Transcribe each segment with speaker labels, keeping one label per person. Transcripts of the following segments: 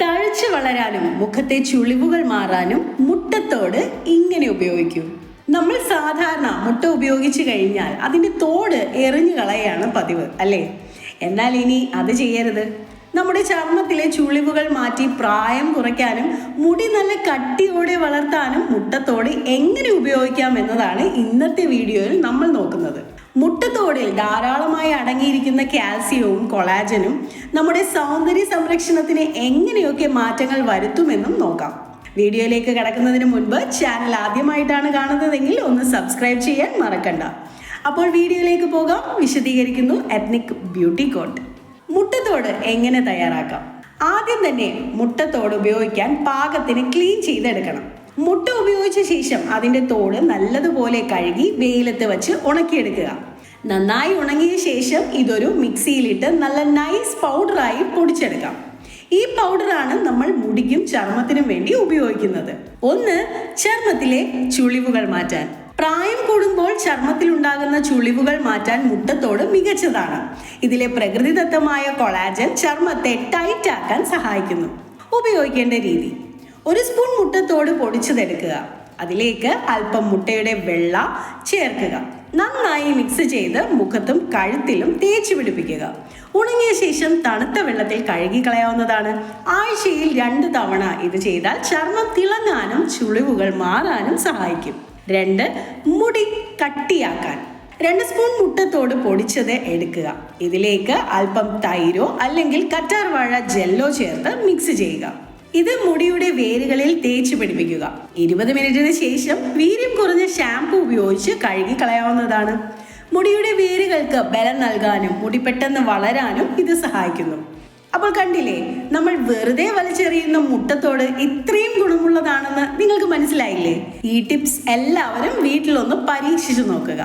Speaker 1: തഴച്ചു വളരാനും മുഖത്തെ ചുളിവുകൾ മാറാനും മുട്ടത്തോട് ഇങ്ങനെ ഉപയോഗിക്കൂ. നമ്മൾ സാധാരണ മുട്ട ഉപയോഗിച്ച് കഴിഞ്ഞാൽ അതിന്റെ തോട് എറിഞ്ഞു കളയാണ് പതിവ് അല്ലേ? എന്നാൽ ഇനി അത് ചെയ്യരുത്. നമ്മുടെ ചർമ്മത്തിലെ ചുളിവുകൾ മാറ്റി പ്രായം കുറയ്ക്കാനും മുടി നല്ല കട്ടിയോടെ വളർത്താനും മുട്ടത്തോട് എങ്ങനെ ഉപയോഗിക്കാം എന്നതാണ് ഇന്നത്തെ വീഡിയോയിൽ നമ്മൾ നോക്കുന്നത്. മുട്ടത്തോടിൽ ധാരാളമായി അടങ്ങിയിരിക്കുന്ന കാൽസ്യവും കൊളാജനും നമ്മുടെ സൗന്ദര്യ സംരക്ഷണത്തിന് എങ്ങനെയൊക്കെ മാറ്റങ്ങൾ വരുത്തുമെന്നും നോക്കാം. വീഡിയോയിലേക്ക് കടക്കുന്നതിന് മുൻപ് ചാനൽ ആദ്യമായിട്ടാണ് കാണുന്നതെങ്കിൽ ഒന്ന് സബ്സ്ക്രൈബ് ചെയ്യാൻ മറക്കണ്ട. അപ്പോൾ വീഡിയോയിലേക്ക് പോകാം. വിശദീകരിക്കുന്നു എത്നിക് ബ്യൂട്ടി കോട്ട് മുട്ടത്തോട് എങ്ങനെ തയ്യാറാക്കാം? ആദ്യം തന്നെ മുട്ടത്തോട് ഉപയോഗിക്കാൻ പാകത്തിന് ക്ലീൻ ചെയ്തെടുക്കണം. മുട്ട ഉപയോഗിച്ച ശേഷം അതിന്റെ തോട് നല്ലതുപോലെ കഴുകി വെയിലത്ത് വെച്ച് ഉണക്കിയെടുക്കുക. നന്നായി ഉണങ്ങിയ ശേഷം ഇതൊരു മിക്സിയിലിട്ട് നല്ല നൈസ് പൗഡറായി പൊടിച്ചെടുക്കാം. ഈ പൗഡറാണ് നമ്മൾ മുടിക്കും ചർമ്മത്തിനും വേണ്ടി ഉപയോഗിക്കുന്നത്. ഒന്ന് ചർമ്മത്തിലെ ചുളിവുകൾ മാറ്റാൻ. പ്രായം കൂടുമ്പോൾ ചർമ്മത്തിൽ ഉണ്ടാകുന്ന ചുളിവുകൾ മാറ്റാൻ മുട്ടത്തോട് മികച്ചതാണ്. ഇതിലെ പ്രകൃതിദത്തമായ കൊളാജൻ ചർമ്മത്തെ ടൈറ്റ് ആക്കാൻ സഹായിക്കുന്നു. ഉപയോഗിക്കേണ്ട രീതി. ഒരു സ്പൂൺ മുട്ടത്തോട് പൊടിച്ചതെടുക്കുക. അതിലേക്ക് അല്പം മുട്ടയുടെ വെള്ള ചേർക്കുക. നന്നായി മിക്സ് ചെയ്ത് മുഖത്തും കഴുത്തിലും തേച്ച് പിടിപ്പിക്കുക. ഉണങ്ങിയ ശേഷം തണുത്ത വെള്ളത്തിൽ കഴുകി കളയാവുന്നതാണ്. ആഴ്ചയിൽ രണ്ട് തവണ ഇത് ചെയ്താൽ ചർമ്മം തിളങ്ങാനും ചുളിവുകൾ മാറാനും സഹായിക്കും. രണ്ട് മുടി കട്ടിയാക്കാൻ. രണ്ട് സ്പൂൺ മുട്ടത്തോട് പൊടിച്ചത് എടുക്കുക. ഇതിലേക്ക് അല്പം തൈരോ അല്ലെങ്കിൽ കറ്റാർവാഴ ജെല്ലോ ചേർത്ത് മിക്സ് ചെയ്യുക. ഇത് മുടിയുടെ വേരുകളിൽ തേച്ച് പിടിപ്പിക്കുക. ഇരുപത് മിനിറ്റിന് ശേഷം വീര്യം കുറഞ്ഞ ഷാംപൂ ഉപയോഗിച്ച് കഴുകി കളയാവുന്നതാണ് മുടിയുടെ വേരുകൾക്ക് ബലം നൽകാനും മുടി പെട്ടെന്ന് വളരാനും ഇത് സഹായിക്കുന്നു. അപ്പോൾ കണ്ടില്ലേ നമ്മൾ വെറുതെ വലിച്ചെറിയുന്ന മുട്ടത്തോട് ഇത്രയും ഗുണമുള്ളതാണെന്ന് നിങ്ങൾക്ക് മനസ്സിലായില്ലേ? ഈ ടിപ്സ് എല്ലാവരും വീട്ടിലൊന്ന് പരീക്ഷിച്ചു നോക്കുക.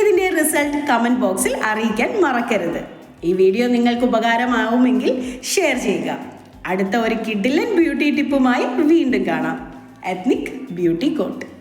Speaker 1: ഇതിന്റെ റിസൾട്ട് കമന്റ് ബോക്സിൽ അറിയിക്കാൻ മറക്കരുത്. ഈ വീഡിയോ നിങ്ങൾക്ക് ഉപകാരമാവുമെങ്കിൽ ഷെയർ ചെയ്യുക. അടുത്ത ഒരു കിഡിലൻ ബ്യൂട്ടി ടിപ്പുമായി വീണ്ടും കാണാം. Ethnic beauty coat